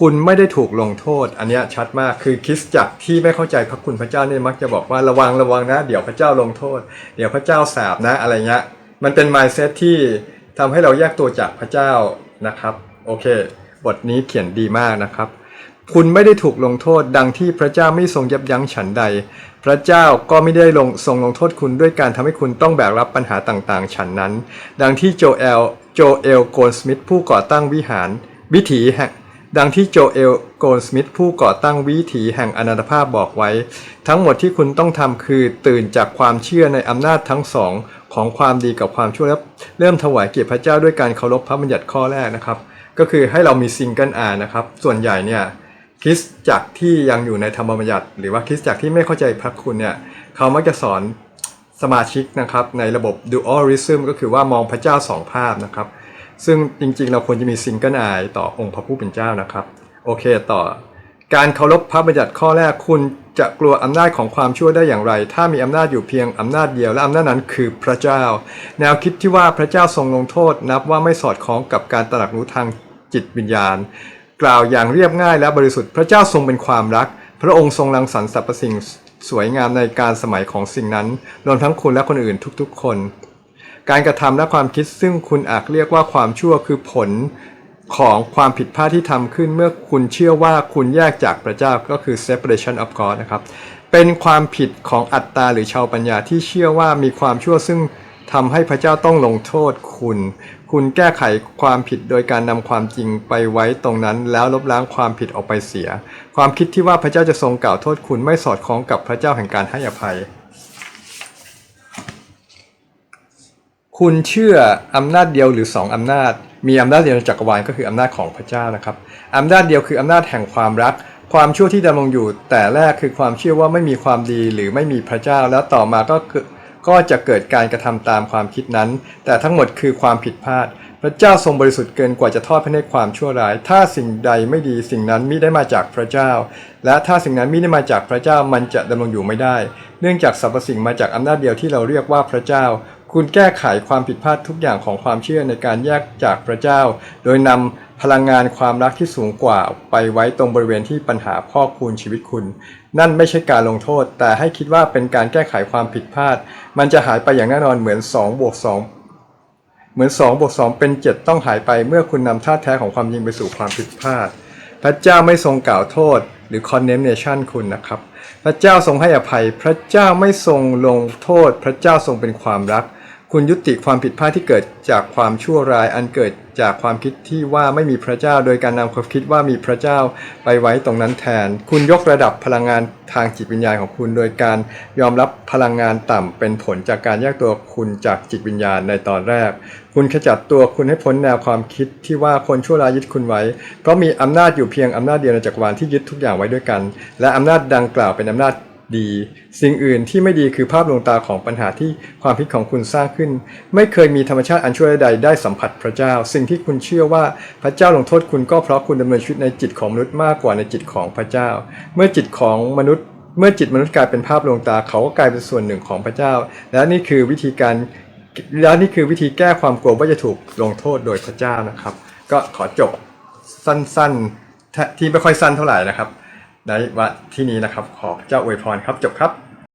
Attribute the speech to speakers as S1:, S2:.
S1: คุณไม่ได้ถูกลงโทษ อันนี้ชัดมากคือคริสจักรที่ไม่เข้าใจพระคุณพระเจ้าเนี่ยมักจะบอกว่าระวังระวังนะ เดี๋ยวพระเจ้าลงโทษ เดี๋ยวพระเจ้าสาบนะอะไรเงี้ยมันเป็น mindset ที่ทำให้เราแยกตัวจากพระเจ้านะครับโอเค บทนี้เขียนดีมากนะครับ คุณไม่ได้ถูกลงโทษดังที่พระเจ้าไม่ทรงยับยั้งฉันใด พระเจ้าก็ไม่ได้ลงทรงลงโทษคุณด้วยการทำให้คุณต้องแบกรับปัญหาต่างๆ ฉันนั้น ดังที่โจเอลโจเอลโกลสมิธผู้ก่อตั้งวิหารวิถีแห่ง ดังที่โจเอลโกลสมิธผู้ก่อตั้งวิถีแห่งอนันตภาพบอกไว้ ทั้งหมดที่คุณต้องทำคือตื่นจากความเชื่อในอำนาจทั้งสองของความดีกับความชั่วและเริ่มถวายเกียรติพระเจ้าด้วยการเคารพพระบัญญัติข้อแรกนะครับ ก็คือให้เรามีซิงเกิลอานะครับ ส่วนใหญ่เนี่ยคริสจักรที่ยังอยู่ในธรรมบัญญัติ หรือว่าคริสจักรที่ไม่เข้าใจพระคุณเนี่ยเขามักจะสอนสมาชิกนะครับในระบบ dualism ก็คือว่ามองพระเจ้าสองภาพนะครับ ซึ่งจริงๆ เราควรจะมีซิงเกิลไอต่อองค์พระผู้เป็นเจ้านะครับ โอเคต่อ การเคารพพระบัญญัติข้อแรกคุณจะกลัวอำนาจของความชั่วได้อย่างไร ถ้ามีอำนาจอยู่เพียงอำนาจเดียวและอำนาจนั้นคือพระเจ้า แนวคิดที่ว่าพระเจ้าทรงลงโทษนับว่าไม่สอดคล้องกับการตระหนักรู้ทางจิตวิญญาณ กล่าวอย่างเรียบง่ายและบริสุทธิ์พระเจ้าทรงเป็นความรัก พระองค์ทรงรังสรรค์สรรพสิ่งสวยงามในการสมัยของสิ่งนั้นรวมทั้งคุณและคนอื่นทุกๆ คน การกระทำและความคิดซึ่งคุณอาจเรียกว่าความชั่วคือผลของความผิดพลาดที่ทำขึ้นเมื่อคุณเชื่อว่าคุณแยกจากพระเจ้าก็คือ separation of God นะครับ เป็นความผิดของอัตตาหรือชาวปัญญาที่เชื่อว่ามีความชั่วซึ่งทำให้พระเจ้าต้องลงโทษคุณ คุณแก้ไขความผิดโดยการนำความจริงไปไว้ตรงนั้น แล้วลบล้างความผิดออกไปเสีย ความคิดที่ว่าพระเจ้าจะทรงกล่าวโทษคุณไม่สอดคล้องกับพระเจ้าแห่งการให้อภัย คุณเชื่ออำนาจเดียวหรือสองอำนาจ มีอำนาจเดียวในจักรวาลก็คืออำนาจของพระเจ้านะครับอำนาจเดียวคืออำนาจแห่งความรัก ความชั่วที่ดำรงอยู่ แต่แรกคือความเชื่อว่าไม่มีความดีหรือไม่มีพระเจ้า แล้วต่อมาก็ก็จะเกิดการกระทำตามความคิดนั้น แต่ทั้งหมดคือความผิดพลาด พระเจ้าทรงบริสุทธิ์เกินกว่าจะทอดพระเนตรความชั่วร้าย ถ้าสิ่งใดไม่ดีสิ่งนั้นมิได้มาจากพระเจ้า และถ้าสิ่งนั้นมิได้มาจากพระเจ้ามันจะดำรงอยู่ไม่ได้ เนื่องจากสรรพสิ่งมาจากอำนาจเดียวที่เราเรียกว่าพระเจ้า คุณแก้ไขความผิดพลาดทุกอย่างของความเชื่อในการแยกจากพระเจ้า โดยนำพลังงานความรักที่สูงกว่า ไปไว้ตรงบริเวณที่ปัญหาพอกคูณชีวิตคุณ นั่นไม่ใช่การลงโทษ แต่ให้คิดว่าเป็นการแก้ไขความผิดพลาด มันจะหายไปอย่างแน่นอนเหมือน2บวก2เหมือน2บวก2เป็น 7 ต้องหายไปเมื่อคุณนำท่าแท้ของความจริงไปสู่ความผิดพลาด พระเจ้าไม่ทรงกล่าวโทษหรือ condemnation คุณนะครับ พระเจ้าทรงให้อภัย พระเจ้าไม่ทรงลงโทษ พระเจ้าทรงเป็นความรัก คุณยุติความผิดพลาดที่เกิดจากความชั่วร้ายอันเกิดจากความคิดที่ว่าไม่มีพระเจ้า โดยการนำความคิดว่ามีพระเจ้าไปไว้ตรงนั้นแทน คุณยกระดับพลังงานทางจิตวิญญาณของคุณ โดยการยอมรับพลังงานต่ำเป็นผลจากการแยกตัวคุณจากจิตวิญญาณในตอนแรก คุณขจัดตัวคุณให้พ้นแนวความคิดที่ว่าคนชั่วร้ายยึดคุณไว้ เพราะมีอำนาจอยู่เพียงอำนาจเดียวในจักรวาลที่ยึดทุกอย่างไว้ด้วยกัน และอำนาจดังกล่าวเป็นอำนาจ ดี สิ่งอื่นที่ไม่ดีคือภาพลวงตาของปัญหาที่ความคิดของคุณสร้างขึ้น ไม่เคยมีธรรมชาติอันชั่วใดได้สัมผัสพระเจ้า สิ่งที่คุณเชื่อว่าพระเจ้าลงโทษคุณก็เพราะคุณดำเนินชีวิตในจิตของมนุษย์มากกว่าในจิตของพระเจ้า เมื่อจิตของมนุษย์ เมื่อจิตมนุษย์กลายเป็นภาพลวงตาเขาก็กลายเป็นส่วนหนึ่งของพระเจ้า และนี่คือวิธีการและนี่คือวิธีแก้ความกลัวว่าจะถูกลงโทษโดยพระเจ้านะครับ ก็ขอจบสั้นๆที่ไม่ค่อยสั้นเท่าไหร่นะครับ ในวันที่นี้นะครับ ขอพระเจ้าอวยพรครับจบครับ